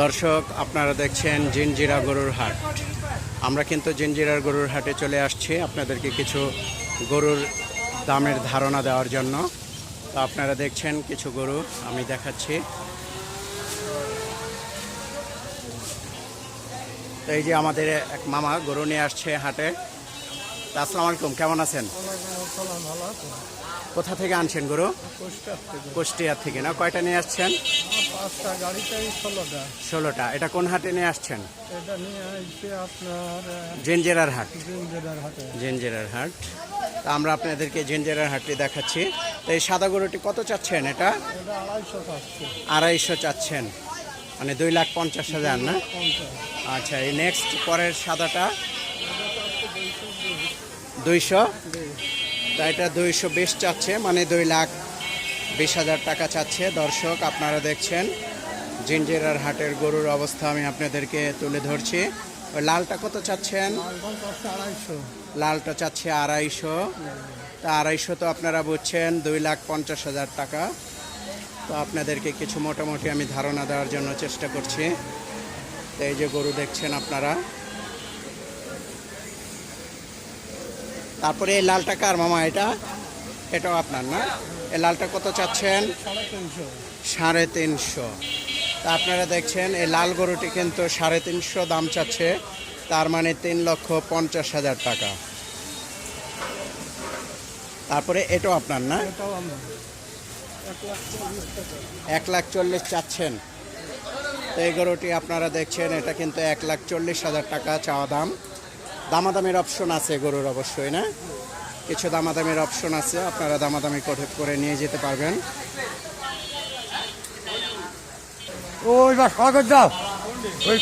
দর্শক, আপনারা দেখছেন জিনজিরা গরুর হাট। আমরা কিন্তু জিনজিরার গরুর হাটে চলে আসছি আপনাদেরকে কিছু গরুর দামের ধারণা দেওয়ার জন্য। তো আপনারা দেখছেন কিছু গরু আমি দেখাচ্ছি। তো এই যে আমাদের এক মামা গরু নিয়ে আসছে হাটে। আসসালামু আলাইকুম, কেমন আছেন? কোথা থেকে আনছেন গরু? কুষ্টার থেকে কুষ্টিয়া থেকে না? কয়টা নিয়ে আসছেন? ষোলোটা। এটা কোন হাটে নিয়ে আসছেন? জেনজেরার হাট। জিঞ্জেরার জেনজেরার হাট। তা আমরা আপনাদেরকে জেনজেরার হাটটি দেখাচ্ছি। তো এই সাদা গরুটি কত চাচ্ছেন এটা? এটা আড়াইশো চাচ্ছেন। মানে দুই লাখ পঞ্চাশ হাজার না? আচ্ছা এই নেক্সট পরের সাদাটা? দুইশো তা এটা দুইশো বিশ চাচ্ছে মানে দুই লাখ বিশ হাজার টাকা চাচ্ছে। দর্শক, আপনারা দেখছেন, জিঞ্জেরার হাটের গরুর অবস্থা আমি আপনাদেরকে তুলে ধরছি। লালটা কত চাচ্ছেন? লালটা চাচ্ছে আড়াইশো। তা আড়াইশো তো আপনারা বুঝছেন, দুই লাখ পঞ্চাশ হাজার টাকা। তো আপনাদেরকে কিছু মোটামুটি আমি ধারণা দেওয়ার জন্য চেষ্টা করছি। এই যে গরু দেখছেন আপনারা। তারপরে এই লালটা কার মামা এটা? এটাও আপনার না? এই লালটা কত চাচ্ছেন? সাড়ে তিনশো। তা আপনারা দেখছেন, এই লাল গরুটি কিন্তু সাড়ে তিনশো দাম চাচ্ছে, তার মানে তিন লক্ষ পঞ্চাশ হাজার টাকা। তারপরে এটাও আপনার না? এক লাখ চল্লিশ চাচ্ছেন। এই গরুটি আপনারা দেখছেন, এটা কিন্তু এক লাখ চল্লিশ হাজার টাকা চাওয়া দাম। দামাদামির অপশন আছে গরুর অবশ্যই না? কিছু দামাদামির অপশন আছে আপনারা দামাদামি করে করে নিয়ে যেতে পারবেন। ওই বা কাগজ দাও। ওই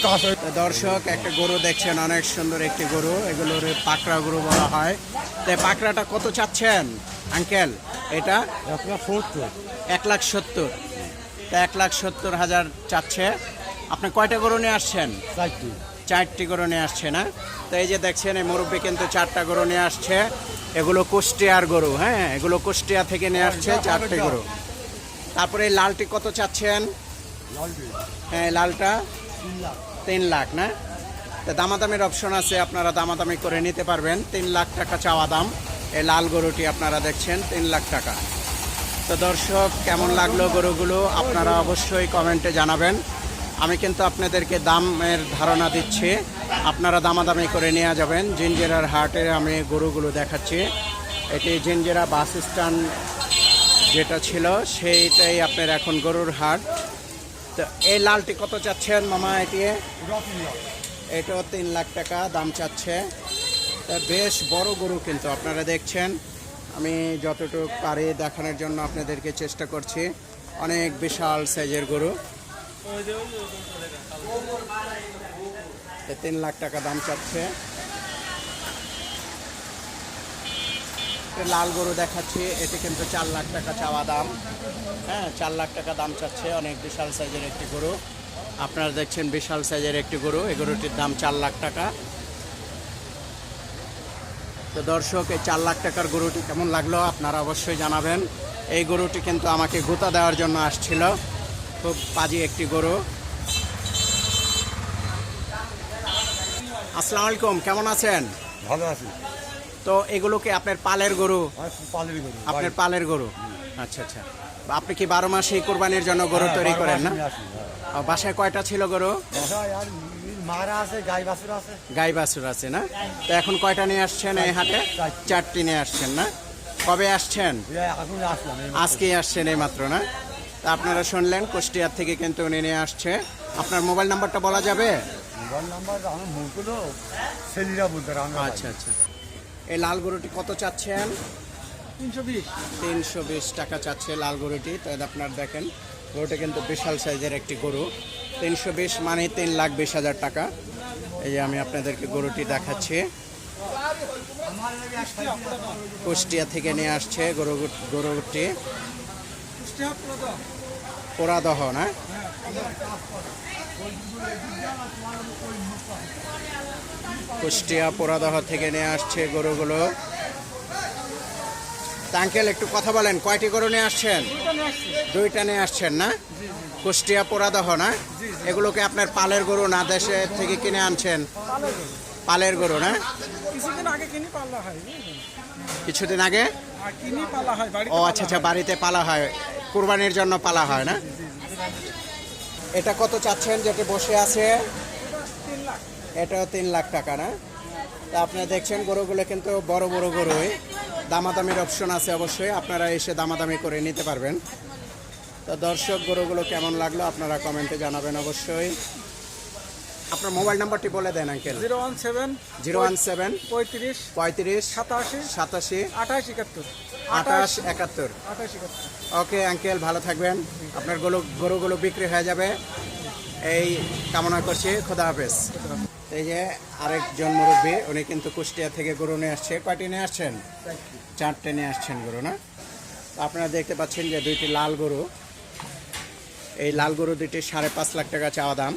দর্শক একটা গরু দেখছেন অনেক সুন্দর একটি গরু। এগুলোর পাকড়া গরু বলা হয়। তো পাকড়াটা কত চাচ্ছেন আঙ্কেল? এটা এক লাখ সত্তর। এক লাখ সত্তর। তো এক লাখ সত্তর হাজার চাচ্ছে। আপনি কয়টা গরু নিয়ে আসছেন? চারটি। চারটি গরু নিয়ে আসছে না। তো এই যে দেখছেন, এই মুরব্বী কিন্তু চারটা গরু নিয়ে আসছে। এগুলো কুষ্টিয়ার গরু হ্যাঁ? এগুলো কুষ্টিয়া থেকে নিয়ে আসছে চারটি গরু। তারপরে লালটি কত চাচ্ছেন? হ্যাঁ লালটা তিন লাখ, না? তো দামাদামির অপশন আছে, আপনারা দামাদামি করে নিতে পারবেন। তিন লাখ টাকা চাওয়া দাম। এই লাল গরুটি আপনারা দেখছেন, তিন লাখ টাকা। তো দর্শক, কেমন লাগল গরুগুলো? আপনারা অবশ্যই কমেন্টে জানাবেন। আমি কিন্তু আপনাদেরকে দামের ধারণা দিচ্ছি। আপনারা দামাদামি করে নিয়ে যাবেন। জিঞ্জেরার হাটে আমি গরুগুলো দেখাচ্ছি। এটি জিঞ্জেরা বাস স্ট্যান্ড যেটা ছিল, সেইটাই আপনার এখন গরুর হাট। তো এই লালটি কত চাচ্ছেন মামা এটি? এটাও তিন লাখ টাকা দাম চাচ্ছে। তা বেশ বড় গরু কিন্তু আপনারা দেখছেন। আমি যতটুকু পারি দেখানোর জন্য আপনাদেরকে চেষ্টা করছি। অনেক বিশাল সাইজের গরু। তিন লাখ টাকা দাম চাচ্ছে। লাল গরু দেখাচ্ছি, এটি কিন্তু চার লাখ টাকা চাওয়া দাম। হ্যাঁ চার লাখ টাকা দাম চাচ্ছে, অনেক বিশাল সাইজের একটি গরু। আপনারা দেখছেন বিশাল সাইজের একটি গরু, এই গরুটির দাম চার লাখ টাকা। তো দর্শক, এই চার লাখ টাকার গরুটি কেমন লাগল আপনারা অবশ্যই জানাবেন। এই গরুটি কিন্তু আমাকে গোতা দেওয়ার জন্য আসছিল। খুব পাজি একটি গরু। আসসালামু আলাইকুম কেমন আছেন? ভালো আছি। তো এগুলো কি আপনার পালের গরু? পালের গরু আপনার পালের গরু? আচ্ছা আচ্ছা। আপনি কি বারো মাসে কোরবানির জন্য গরু তৈরি করেন না? বাসায় কয়টা ছিল গরু? গাই বাছুর আছে। না? তো এখন কয়টা নিয়ে আসছেন এই হাটে? চারটি। নিয়ে আসছেন না? কবে আসছেন? আজকেই আসছেন এই মাত্র না? আপনারা শুনলেন কুষ্টিয়ার থেকে কিন্তু উনি নিয়ে আসছে। আপনার মোবাইল নাম্বারটা বলা যাবে? মোবাইল নাম্বার আমার মুখগুলো ছেলেরা বলতে আচ্ছা আচ্ছা। এই লাল গরুটি কত চাচ্ছেন? তিনশো বিশ। তিনশো বিশ টাকা চাচ্ছে লাল গরুটি। তো আপনার দেখেন গরুটা কিন্তু বিশাল সাইজের একটি গরু। তিনশো বিশ মানে তিন লাখ বিশ হাজার টাকা। এই যে আমি আপনাদেরকে গরুটি দেখাচ্ছি। কুষ্টিয়া থেকে নিয়ে আসছে গরু গরুটি। পোড়াদহ না? কুষ্টিয়া পোড়াদহ থেকে নিয়ে আসছে গরুগুলো। তা আঙ্কেল একটু কথা বলেন কয়টি গরু নিয়ে আসছেন? দুইটা নিয়ে আসছেন না? কুষ্টিয়া পোড়াদহ না? এগুলোকে আপনার পালের গরু না দেশে থেকে কিনে আনছেন? পালের গরু। না? কিছুদিন আগে ও আচ্ছা আচ্ছা বাড়িতে পালা হয়। কুরবানির জন্য পালা হয় না? এটা কত চাচ্ছেন? যেটা বসে আছে? এটাও তিন লাখ টাকা না? তা আপনারা দেখছেন, গরুগুলো কিন্তু বড় বড় গরুই। দামাদামির অপশন আছে অবশ্যই। আপনারা এসে দামাদামি করে নিতে পারবেন। তো দর্শক, গরুগুলো কেমন লাগল আপনারা কমেন্টে জানাবেন অবশ্যই। আপনার মোবাইল নাম্বারটি বলে দেন uncle. Zero one seven zero one seven পঁয়ত্রিশ পঁয়ত্রিশ সাতাশি সাতাশি আঠাশ একাত্তর। আঠাশ একাত্তর। আঠাশ একাত্তর। ওকে আঙ্কেল ভালো থাকবেন। আপনার গরু গরুগুলো বিক্রি হয়ে যাবে। এই কামনা করছি। খোদা হাফেজ। এই যে আরেকজন মুরব্বী উনি কিন্তু কুষ্টিয়া থেকে গরু নিয়ে আসছে। কয়টি নিয়ে আসছেন? চারটে নিয়ে আসছেন গরু না? আপনারা দেখতে পাচ্ছেন যে দুইটি লাল গরু। এই লাল গরু দুইটি সাড়ে পাঁচ লাখ টাকা চাওয়া দাম।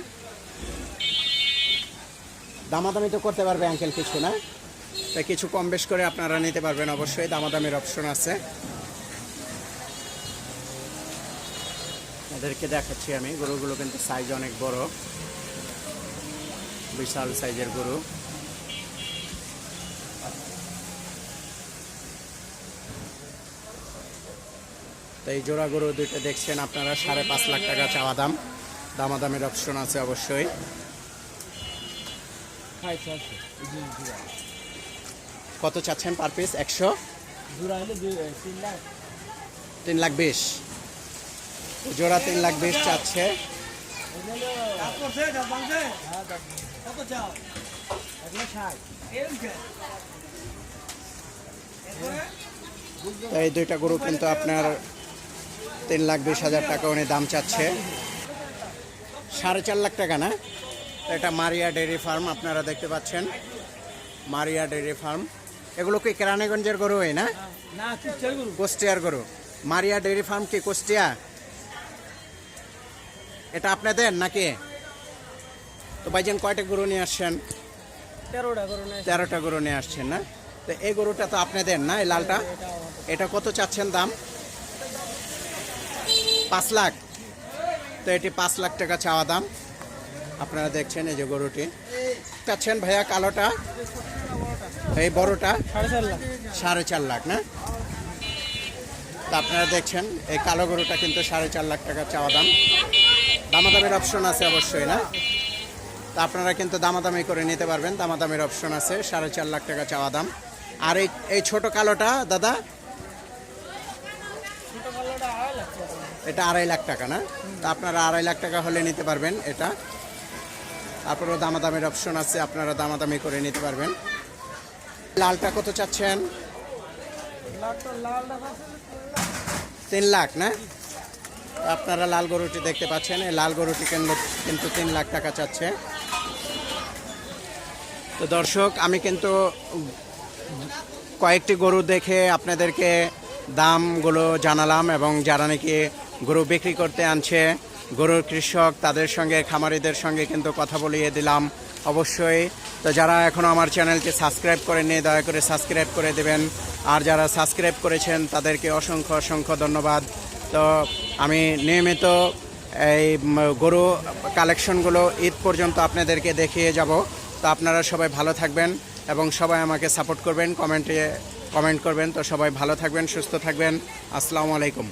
দামাদামি তো করতে পারবে আঙ্কেল কিছু না? তাই কিছু কম বেশ করে আপনারা নিতে পারবেন অবশ্যই, দামাদামির অপশন আছে। এদেরকে দেখাচ্ছি আমি, গরুগুলো কিন্তু সাইজ অনেক বড়। বিশাল সাইজের গরু। তো এই জোড়া গরু দুইটা দেখছেন আপনারা, সাড়ে পাঁচ লাখ টাকা চাওয়া দাম। দামাদামের অপশন আছে অবশ্যই। কত চাচ্ছেন পার পিস একশো? তিন লাখ বিশ। জোড়া তিন লাখ বিশ চাচ্ছে। এই দুইটা গরু কিন্তু আপনার তিন লাখ বিশ হাজার টাকা উনি দাম চাচ্ছে। সাড়ে চার লাখ টাকা না? এটা মারিয়া ডেয়ারি ফার্ম আপনারা দেখতে পাচ্ছেন। Maria dairy farm. এগুলো কি কেরানীগঞ্জের গরু হয় না? কুষ্টিয়ার গরু। মারিয়া ডেয়ারি ফার্ম কি কুষ্টিয়া? এটা আপনাদের নাকি? তো ভাইজান কয়টা গরু নিয়ে আসছেন? তেরোটা করু তেরোটা গরু নিয়ে আসছেন না? তো এই গরুটা তো আপনাদের না এই লালটা? এটা কত চাচ্ছেন দাম? পাঁচ লাখ। তো এটি পাঁচ লাখ টাকা চাওয়া দাম। আপনারা দেখছেন এই যে গরুটি। চাচ্ছেন ভাইয়া কালোটা, এই বড়টা। সাড়ে চার লাখ, না? তা আপনারা দেখছেন, এই কালো গরুটা কিন্তু সাড়ে চার লাখ টাকা চাওয়া দাম। দামাদামের অপশন আছে অবশ্যই, না? তা আপনারা কিন্তু দামাদামি করে নিতে পারবেন। দামাদামের অপশন আছে, সাড়ে চার লাখ টাকা চাওয়া দাম। আর এই এই ছোটো কালোটা, দাদা। এটা আড়াই লাখ টাকা, না? তা আপনারা আড়াই লাখ টাকা হলে নিতে পারবেন এটা। তারপরেও দামাদামের অপশন আছে, আপনারা দামাদামি করে নিতে পারবেন। লালটা কত চাচ্ছেন? তিন লাখ, না? আপনারা লাল গরুটি দেখতে পাচ্ছেন, এই লাল গরুটি কিন্তু তিন লাখ টাকা চাচ্ছে। তো দর্শক, আমি কিন্তু কয়েকটি গরু দেখে আপনাদেরকে দামগুলো জানালাম এবং যারা নাকি গরু বিক্রি করতে আনছে, গরুর কৃষক, তাদের সঙ্গে, খামারিদের সঙ্গে কিন্তু কথা বলিয়ে দিলাম অবশ্যই। তো যারা এখনও আমার চ্যানেলকে সাবস্ক্রাইব করেননি, দয়া করে সাবস্ক্রাইব করে দেবেন। আর যারা সাবস্ক্রাইব করেছেন, তাদেরকে অসংখ্য অসংখ্য ধন্যবাদ। তো আমি নিয়মিত এই গরু কালেকশনগুলো ঈদ পর্যন্ত আপনাদেরকে দেখিয়ে যাব। তো আপনারা সবাই ভালো থাকবেন এবং সবাই আমাকে সাপোর্ট করবেন, কমেন্টে কমেন্ট করবেন। তো সবাই ভালো থাকবেন সুস্থ থাকবেন। আসসালামু আলাইকুম।